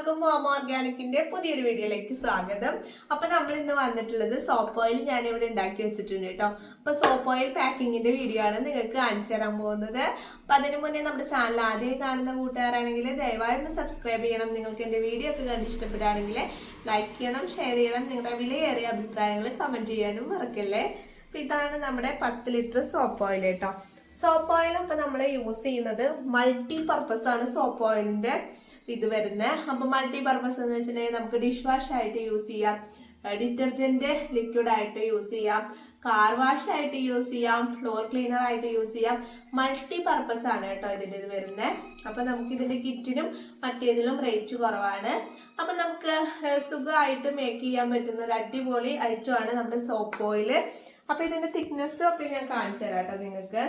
എല്ലാവർക്കും മോമോ ഓർഗാനിക്കിന്റെ പുതിയൊരു വീഡിയോയിലേക്ക് സ്വാഗതം. അപ്പൊ നമ്മൾ ഇന്ന് വന്നിട്ടുള്ളത് സോപ്പ് ഓയിൽ ഞാൻ ഇവിടെ ഉണ്ടാക്കി വെച്ചിട്ടുണ്ട് കേട്ടോ. അപ്പൊ സോപ്പ് ഓയിൽ പാക്കിങ്ങിന്റെ വീഡിയോ ആണ് നിങ്ങൾക്ക് കാണിച്ചു തരാൻ പോകുന്നത്. അപ്പൊ അതിനു മുന്നേ നമ്മുടെ ചാനൽ ആദ്യം കാണുന്ന കൂട്ടുകാരാണെങ്കിൽ ദയവായി ഒന്ന് സബ്സ്ക്രൈബ് ചെയ്യണം. നിങ്ങൾക്ക് എന്റെ വീഡിയോ ഒക്കെ കണ്ട് ഇഷ്ടപ്പെടുകയാണെങ്കിൽ ലൈക്ക് ചെയ്യണം ഷെയർ ചെയ്യണം. നിങ്ങളുടെ വിലയേറിയ അഭിപ്രായങ്ങൾ കമന്റ് ചെയ്യാനും മറക്കല്ലേ? അപ്പൊ ഇതാണ് നമ്മുടെ പത്ത് ലിറ്റർ സോപ്പ് ഓയിൽ കേട്ടോ. സോപ്പ് ഓയിൽ ഇപ്പൊ നമ്മൾ യൂസ് ചെയ്യുന്നത് മൾട്ടി പർപ്പസ് ആണ് സോപ്പ് ഓയിലിന്റെ ഇത് വരുന്നത് അപ്പൊ മൾട്ടി പർപ്പസ് എന്ന് വെച്ചിട്ടുണ്ടെങ്കിൽ നമുക്ക് ഡിഷ് വാഷ് ആയിട്ട് യൂസ് ചെയ്യാം. ഡിറ്റർജന്റ് ലിക്വിഡ് ആയിട്ട് യൂസ് ചെയ്യാം. കാർ വാഷ് ആയിട്ട് യൂസ് ചെയ്യാം. ഫ്ലോർ ക്ലീനർ ആയിട്ട് യൂസ് ചെയ്യാം. മൾട്ടി പർപ്പസ് ആണ് കേട്ടോ ഇതിന്റെ ഇത് വരുന്നത് അപ്പൊ നമുക്ക് ഇതിന്റെ കിറ്റിനും മറ്റേതിലും റേറ്റ് കുറവാണ്. അപ്പൊ നമുക്ക് സുഖമായിട്ട് മേക്ക് ചെയ്യാൻ പറ്റുന്ന ഒരു അടിപൊളി ഐറ്റമാണ് നമ്മുടെ സോപ്പ് ഓയിൽ അപ്പൊ ഇതിന്റെ തിക്നെസ്സും ഒക്കെ ഞാൻ കാണിച്ചു തരാം കേട്ടോ നിങ്ങൾക്ക്.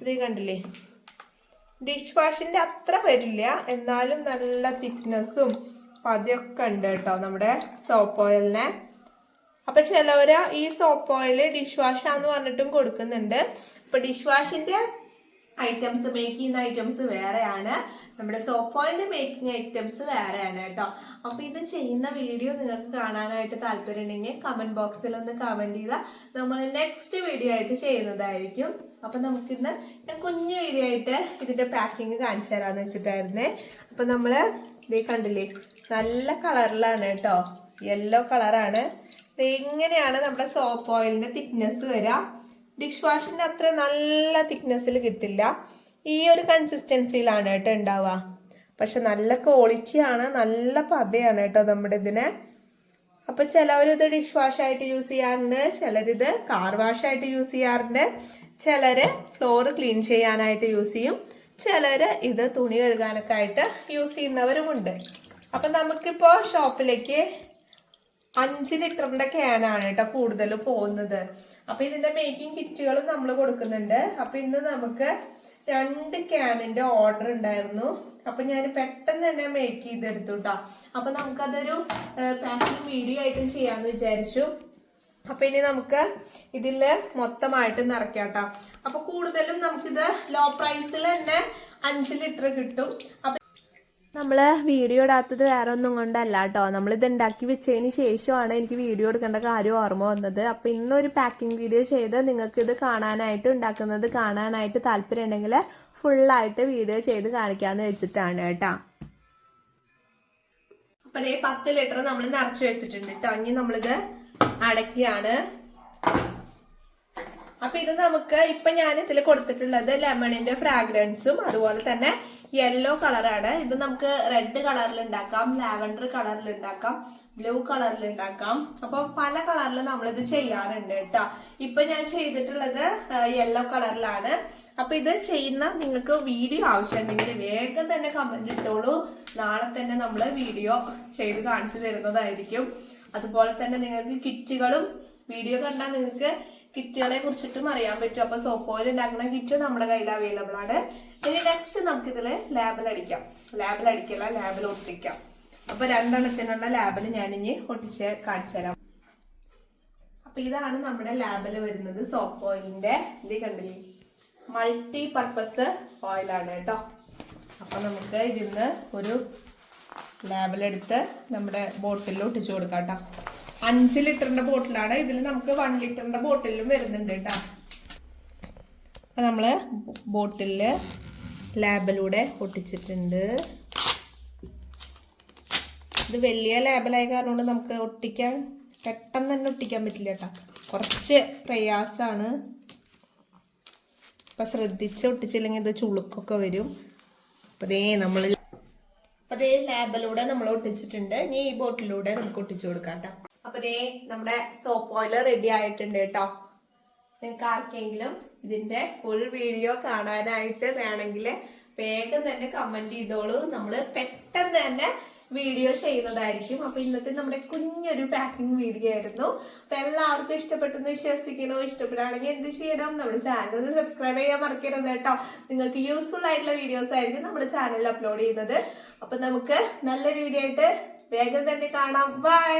ഇത് കണ്ടില്ലേ? ഡിഷ് വാഷിന്റെ അത്ര വരില്ല. എന്നാലും നല്ല തിക്നെസ്സും പതിയൊക്കെ ഉണ്ട് കേട്ടോ നമ്മുടെ സോപ്പ് ഓയിലിനെ അപ്പൊ ചിലവര് ഈ സോപ്പ് ഓയിൽ ഡിഷ് വാഷാന്ന് പറഞ്ഞിട്ടും കൊടുക്കുന്നുണ്ട്. അപ്പൊ ഡിഷ് വാഷിന്റെ ഐറ്റംസ് മേക്ക് ചെയ്യുന്ന ഐറ്റംസ് വേറെയാണ്. നമ്മുടെ സോപ്പ് ഓയിലിന്റെ മേക്കിംഗ് ഐറ്റംസ് വേറെയാണ് കേട്ടോ. അപ്പൊ ഇത് ചെയ്യുന്ന വീഡിയോ നിങ്ങൾക്ക് കാണാനായിട്ട് താല്പര്യം ഉണ്ടെങ്കിൽ കമന്റ് ബോക്സിൽ ഒന്ന് കമന്റ് ചെയ്താൽ നമ്മൾ നെക്സ്റ്റ് വീഡിയോ ആയിട്ട് ചെയ്യുന്നതായിരിക്കും. അപ്പൊ നമുക്കിന്ന് ഞാൻ കുഞ്ഞു വീഡിയോ ആയിട്ട് ഇതിന്റെ പാക്കിങ് കാണിച്ചു തരാന്ന് വെച്ചിട്ടായിരുന്നേ. അപ്പൊ നമ്മൾ ഇതേ കണ്ടില്ലേ നല്ല കളറിലാണ് കേട്ടോ. യെല്ലോ കളറാണ് ഇങ്ങനെയാണ് നമ്മുടെ സോപ്പ് ഓയിലിന്റെ തിക്നെസ് വരിക. ഡിഷ് വാഷിന്റെ അത്ര നല്ല തിക്നെസ്സിൽ കിട്ടില്ല. ഈ ഒരു കൺസിസ്റ്റൻസിയിലാണ് കേട്ടോ ഉണ്ടാവുക പക്ഷെ നല്ല ക്വാളിറ്റിയാണ് നല്ല പതയാണ് കേട്ടോ നമ്മുടെ ഇതിന്. അപ്പോൾ ചിലവരിത് ഡിഷ് വാഷായിട്ട് യൂസ് ചെയ്യാറുണ്ട് ചിലരിത് കാർ വാഷായിട്ട് യൂസ് ചെയ്യാറുണ്ട്. ചിലർ ഫ്ലോർ ക്ലീൻ ചെയ്യാനായിട്ട് യൂസ് ചെയ്യും. ചിലർ ഇത് തുണി കഴുകാനൊക്കെ ആയിട്ട് യൂസ് ചെയ്യുന്നവരുമുണ്ട്. അപ്പം നമുക്കിപ്പോൾ ഷോപ്പിലേക്ക് അഞ്ച് ലിറ്ററിന്റെ ക്യാനാണ് കേട്ടോ കൂടുതൽ പോകുന്നത്. അപ്പൊ ഇതിന്റെ മേക്കിംഗ് കിറ്റുകൾ നമ്മൾ കൊടുക്കുന്നുണ്ട്. അപ്പൊ ഇന്ന് നമുക്ക് രണ്ട് ക്യാനിന്റെ ഓർഡർ ഉണ്ടായിരുന്നു. അപ്പൊ ഞാൻ പെട്ടെന്ന് തന്നെ മേക്ക് ചെയ്തെടുത്തു കേട്ടോ അപ്പൊ നമുക്കതൊരു പാക്കിംഗ് വീഡിയോ ആയിട്ടും ചെയ്യാന്ന് വിചാരിച്ചു. അപ്പൊ ഇനി നമുക്ക് ഇതിൽ മൊത്തമായിട്ട് നിറയ്ക്കാം അപ്പൊ കൂടുതലും നമുക്കിത് ലോ പ്രൈസിൽ തന്നെ അഞ്ച് ലിറ്റർ കിട്ടും. അപ്പൊ നമ്മൾ വീഡിയോ ഇടാത്തത് വേറെ ഒന്നും കൊണ്ടല്ല കേട്ടോ. നമ്മളിത് ഉണ്ടാക്കി വെച്ചതിന് ശേഷമാണ് എനിക്ക് വീഡിയോ എടുക്കേണ്ട കാര്യം ഓർമ്മ വന്നത്. അപ്പോൾ ഇന്നൊരു പാക്കിംഗ് വീഡിയോ ചെയ്ത് നിങ്ങൾക്ക് ഇത് കാണാനായിട്ട് ഉണ്ടാക്കുന്നത് കാണാനായിട്ട് താല്പര്യം ഉണ്ടെങ്കിൽ ഫുള്ളായിട്ട് വീഡിയോ ചെയ്ത് കാണിക്കാമെന്ന് വെച്ചിട്ടാണ് കേട്ടോ. അപ്പോൾ ഈ പത്ത് ലിറ്റർ നമ്മൾ നിറച്ച് വെച്ചിട്ടുണ്ട് കേട്ടോ. ഇനി നമ്മളിത് അടയ്ക്കുകയാണ് അപ്പം ഇത് നമുക്ക് ഇപ്പം ഞാൻ ഇതിൽ കൊടുത്തിട്ടുള്ളത് ലെമണിന്റെ ഫ്രാഗ്രൻസും അതുപോലെ തന്നെ യെല്ലോ കളറാണ് ഇത് നമുക്ക് റെഡ് കളറിൽ ഉണ്ടാക്കാം ലാവൻഡർ കളറിൽ ഉണ്ടാക്കാം ബ്ലൂ കളറിൽ ഉണ്ടാക്കാം അപ്പൊ പല കളറിൽ നമ്മളിത് ചെയ്യാറുണ്ട് കേട്ടോ. ഇപ്പൊ ഞാൻ ചെയ്തിട്ടുള്ളത് യെല്ലോ കളറിലാണ് അപ്പൊ ഇത് ചെയ്യുന്ന നിങ്ങൾക്ക് വീഡിയോ ആവശ്യമുണ്ടെങ്കിൽ വേഗം തന്നെ കമന്റ് ഇട്ടോളൂ. നാളെ തന്നെ നമ്മൾ വീഡിയോ ചെയ്ത് കാണിച്ചു തരുന്നതായിരിക്കും. അതുപോലെ തന്നെ നിങ്ങൾക്ക് കിറ്റുകളും വീഡിയോ കണ്ടാൽ നിങ്ങൾക്ക് കിറ്റുകളെ കുറിച്ചിട്ടും അറിയാൻ പറ്റും. അപ്പൊ സോപ്പ് ഓയിൽ ഉണ്ടാക്കുന്ന കിറ്റ് നമ്മുടെ കയ്യിൽ അവൈലബിൾ ആണ്. ഇനി നെക്സ്റ്റ് നമുക്ക് ഇതിൽ ലാബിൽ അടിക്കാം. ലാബിൽ അടിക്കല്ല ലാബിൽ ഒട്ടിക്കാം. അപ്പൊ രണ്ടെണ്ണത്തിനുള്ള ലാബിൽ ഞാൻ ഇനി ഒട്ടിച്ച് കാണിച്ചു തരാം. അപ്പൊ ഇതാണ് നമ്മുടെ ലാബിൽ വരുന്നത് സോപ്പ് ഓയിലിന്റെ ഇത് കണ്ടില്ലേ? മൾട്ടി പർപ്പസ് ഓയിലാണ് കേട്ടോ. അപ്പൊ നമുക്ക് ഇതിന്ന് ഒരു ലാബിലെടുത്ത് നമ്മുടെ ബോട്ടിലിൽ ഒട്ടിച്ചു കൊടുക്കാം കേട്ടോ. അഞ്ച് ലിറ്ററിന്റെ ബോട്ടിലാണ്. ഇതിൽ നമുക്ക് വൺ ലിറ്ററിന്റെ ബോട്ടിലും വരുന്നുണ്ട് കേട്ടോ. അപ്പൊ നമ്മൾ ബോട്ടിലിൽ ലാബിലൂടെ ഒട്ടിച്ചിട്ടുണ്ട്. ഇത് വലിയ ലാബിലായ കാരണം കൊണ്ട് നമുക്ക് ഒട്ടിക്കാൻ പെട്ടെന്ന് തന്നെ ഒട്ടിക്കാൻ പറ്റില്ല കേട്ടോ. കുറച്ച് പ്രയാസാണ്. അപ്പൊ ശ്രദ്ധിച്ച് ഒട്ടിച്ചില്ലെങ്കിൽ ഇത് ചുളുക്കൊക്കെ വരും. അപ്പൊ അതേ നമ്മൾ അപ്പൊ ദേ ലാബിലൂടെ നമ്മൾ ഒട്ടിച്ചിട്ടുണ്ട്. ഇനി ഈ ബോട്ടിലൂടെ നമുക്ക് ഒട്ടിച്ചു കൊടുക്കാം കേട്ടോ. അപ്പൊ ദേ നമ്മുടെ സോപ്പ് ഓയിൽ റെഡി ആയിട്ടുണ്ട് കേട്ടോ നിങ്ങൾക്ക് ആർക്കെങ്കിലും ഇതിന്റെ ഫുൾ വീഡിയോ കാണാനായിട്ട് വേണമെങ്കിൽ വേഗം തന്നെ കമന്റ് ചെയ്തോളൂ. നമ്മൾ പെട്ടെന്ന് തന്നെ വീഡിയോ ചെയ്യുന്നതായിരിക്കും. അപ്പൊ ഇന്നത്തെ നമ്മുടെ കുഞ്ഞൊരു പാക്കിംഗ് വീഡിയോ ആയിരുന്നു. അപ്പൊ എല്ലാവർക്കും ഇഷ്ടപ്പെട്ടു എന്ന് വിശ്വസിക്കണോ ഇഷ്ടപ്പെടുകയാണെങ്കിൽ എന്ത് ചെയ്യണം? നമ്മുടെ ചാനൽ സബ്സ്ക്രൈബ് ചെയ്യാൻ മറക്കരുത് കേട്ടോ നിങ്ങൾക്ക് യൂസ്ഫുൾ ആയിട്ടുള്ള വീഡിയോസ് ആയിരിക്കും നമ്മുടെ ചാനലിൽ അപ്ലോഡ് ചെയ്യുന്നത്. അപ്പൊ നമുക്ക് നല്ലൊരു വീഡിയോ ആയിട്ട് വേഗം തന്നെ കാണാം. ബൈ